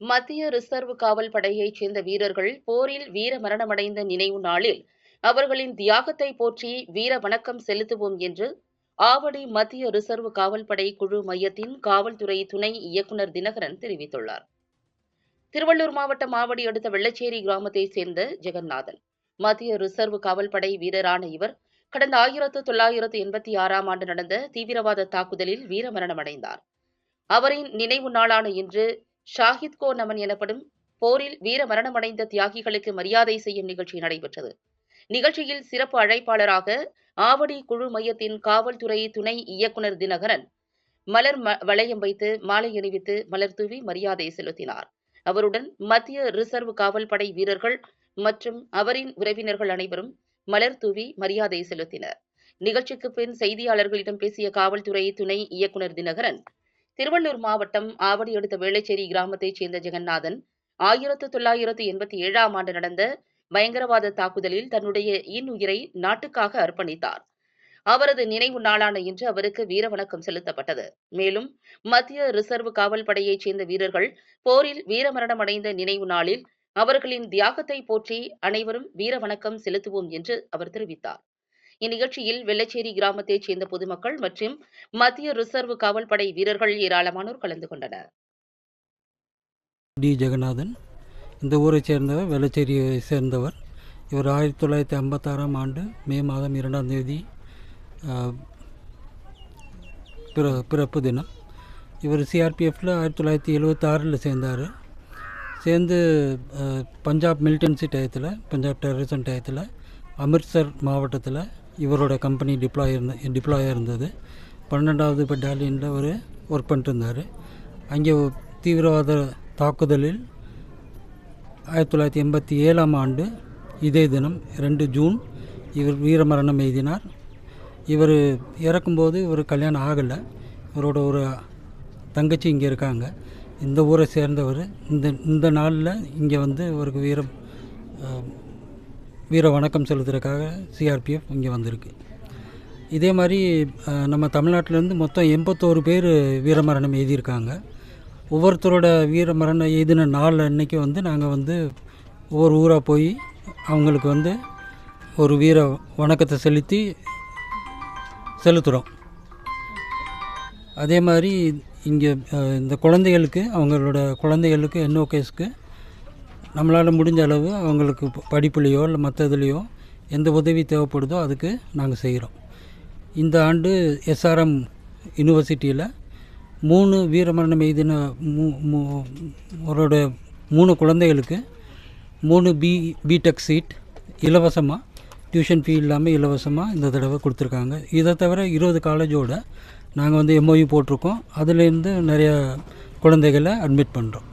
மத்திய ரிசர்வ் காவல் படையைச் சேர்ந்த வீரர்கள் போரில் வீர மரணமடைந்த நினைவு நாளில் அவர்களின் தியாகத்தை போற்றி வீர வணக்கம் செலுத்துவோம் என்று ஆவடி மத்திய ரிசர்வ் காவல்படை குழு மையத்தின் காவல்துறை துணை இயக்குநர் தினகரன் தெரிவித்துள்ளார். திருவள்ளூர் மாவட்டம் ஆவடி அடுத்த வெள்ளச்சேரி கிராமத்தைச் சேர்ந்த ஜெகநாதன். மத்திய ரிசர்வ் காவல்படை வீரரான இவர் கடந்த ஆயிரத்து தொள்ளாயிரத்து எண்பத்தி ஆறாம் ஆண்டு நடந்த தீவிரவாத தாக்குதலில் வீரமரணமடைந்தார். அவரின் நினைவு நாளான இன்று ஷாஹித் கோ நமன் எனப்படும் போரில் வீர மரணமடைந்த தியாகிகளுக்கு மரியாதை செய்யும் நிகழ்ச்சி நடைபெற்றது. நிகழ்ச்சியில் சிறப்பு அழைப்பாளராக ஆவடி குழு மையத்தின் காவல்துறை துணை இயக்குநர் தினகரன் மலர் ம- வளையம் வைத்து மாலை அணிவித்து மலர் தூவி மரியாதை செலுத்தினார். அவருடன் மத்திய ரிசர்வ் காவல் படை வீரர்கள் மற்றும் அவரின் உறவினர்கள் அனைவரும் மலர் தூவி மரியாதை செலுத்தினர். நிகழ்ச்சிக்கு பின் செய்தியாளர்களிடம் பேசிய காவல்துறை துணை இயக்குநர் தினகரன் திருவள்ளூர் மாவட்டம் ஆவடி அடுத்த வேளச்சேரி கிராமத்தைச் சேர்ந்த ஜெகநாதன் ஆயிரத்து தொள்ளாயிரத்து எண்பத்தி ஏழாம் ஆண்டு நடந்த பயங்கரவாத தாக்குதலில் தன்னுடைய இன்னுயிரை நாட்டுக்காக அர்ப்பணித்தார். அவரது நினைவு நாளான இன்று அவருக்கு வீரவணக்கம் செலுத்தப்பட்டது. மேலும் மத்திய ரிசர்வ் காவல் படையைச் சேர்ந்த வீரர்கள் போரில் வீரமரணம் அடைந்த நினைவு நாளில் அவர்களின் தியாகத்தை போற்றி அனைவரும் வீரவணக்கம் செலுத்துவோம் என்று அவர் தெரிவித்தார். இந்நிகழ்ச்சியில் வெள்ளச்சேரி கிராமத்தைச் சேர்ந்த பொதுமக்கள் மற்றும் மத்திய ரிசர்வ் காவல்படை வீரர்கள் ஏராளமானோர் கலந்து கொண்டனர். டி. ஜெகநாதன் இந்த ஊரை சேர்ந்தவர் வெள்ளச்சேரியை சேர்ந்தவர். இவர் ஆயிரத்தி தொள்ளாயிரத்தி ஐம்பத்தாறாம் ஆண்டு மே மாதம் இரண்டாம் தேதி பிற பிறப்பு தினம். இவர் சிஆர்பிஎஃப்பில் ஆயிரத்தி தொள்ளாயிரத்தி எழுவத்தாறில் சேர்ந்தார். சேர்ந்து பஞ்சாப் மிலிட்டன்சி டயத்தில் பஞ்சாப் டெரரிசம் டயத்தில் அமிர்த்சர் மாவட்டத்தில் இவரோட கம்பெனி டிப்ளாய் இருந்த டிப்ளாயாக இருந்தது பன்னெண்டாவது பெட்டாலியனில் அவர் ஒர்க் பண்ணிட்டு இருந்தார் அங்கே தீவிரவாத தாக்குதலில் ஆயிரத்தி தொள்ளாயிரத்தி எண்பத்தி ஏழாம் ஆண்டு இதே தினம் ரெண்டு ஜூன் இவர் வீரமரணம் எய்தினார். இவர் இறக்கும்போது இவர் கல்யாணம் ஆகலை. இவரோட ஒரு தங்கச்சி இங்கே இருக்காங்க. இந்த ஊரை சேர்ந்தவர். இந்த இந்த நாளில் இங்கே வந்து இவருக்கு வீரம் வீர வணக்கம் செலுத்துறதுக்காக சிஆர்பிஎஃப் இங்கே வந்திருக்கு. இதே மாதிரி நம்ம தமிழ்நாட்டிலேருந்து மொத்தம் எண்பத்தோரு பேர் வீரமரணம் எழுதியிருக்காங்க. ஒவ்வொருத்தரோட வீரமரணம் எழுதின நாள் அன்னைக்கு வந்து நாங்கள் வந்து ஒவ்வொரு ஊராக போய் அவங்களுக்கு வந்து ஒரு வீர வணக்கத்தை செலுத்தி செலுத்துகிறோம் அதே மாதிரி இங்கே இந்த குழந்தைகளுக்கு அவங்களோட குழந்தைகளுக்கு என்ஓகேஸ்க்கு நம்மளால் முடிஞ்ச அளவு அவங்களுக்கு படிப்புலேயோ இல்லை மற்ற இதுலேயோ எந்த உதவி தேவைப்படுதோ அதுக்கு நாங்கள் செய்கிறோம் இந்த ஆண்டு எஸ்ஆர்எம் யூனிவர்சிட்டியில் மூணு வீரமரணம் எய்தின மூ அவரோட மூணு குழந்தைகளுக்கு மூணு பி பிடெக் சீட் இலவசமாக டியூஷன் ஃபீ இல்லாமல் இலவசமாக இந்த தடவை கொடுத்துருக்காங்க. இதை தவிர இருபது காலேஜோடு நாங்கள் வந்து எம்ஓயு போட்டிருக்கோம். அதுலேருந்து நிறைய குழந்தைகளை அட்மிட் பண்ணுறோம்